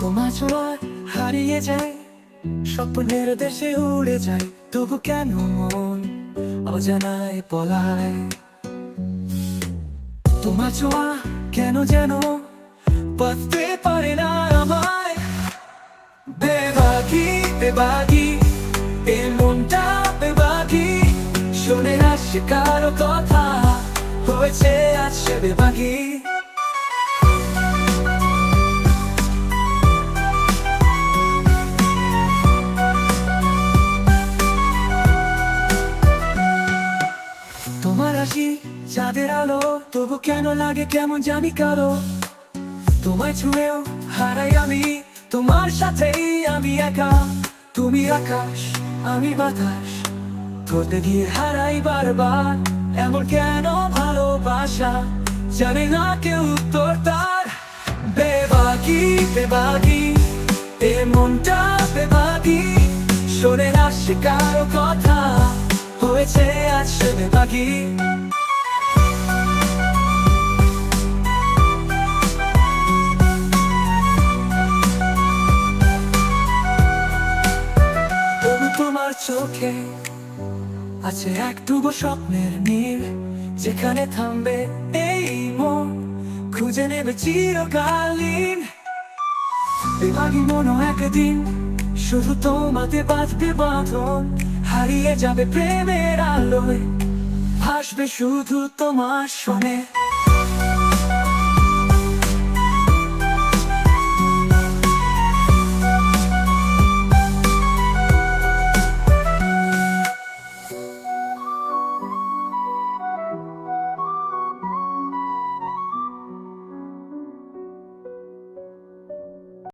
তোমার ছোঁয়ায় হারিয়ে যায়, স্বপ্নের দেশে উড়ে যায়। তবু কেন মন অজানায় পলায়? তোমার ছোঁয়া কেন যেন বাঁচতে পারে না আমায়? বেবাগি বেবাগি এ মনটা শুনে আসছে কারও কথা, হয়েছে আজ সে বেবাগি তোমার চাঁদের আলো, তবু কেন লাগে কেমন জানি কারও তোমায় ছুঁয়েও হারাই আমি, তোমার সাথেই আমি একা। তুমি আকাশ, আমি বাতাস, ধরতে গিয়ে হারাই বারবার। এমন কেন ভালোবাসা? জানে না কেউ উত্তর তার। বেবাগি বেবাগি এ মনটা বেবাগি শোনে না সে কারও কথা। হয়েছে চোখে আছে এক ডুবো স্বপ্নের নীল, যেখানে থামবে এই মন, খুঁজে নেবে চিরকালীন। বেমাগি মনো একদিন, শুধু তোমাতে বাঁধবে বাঁধন। হারিয়ে যাবে প্রেমের আলোয় হাসবে শুধু তোমার শোনে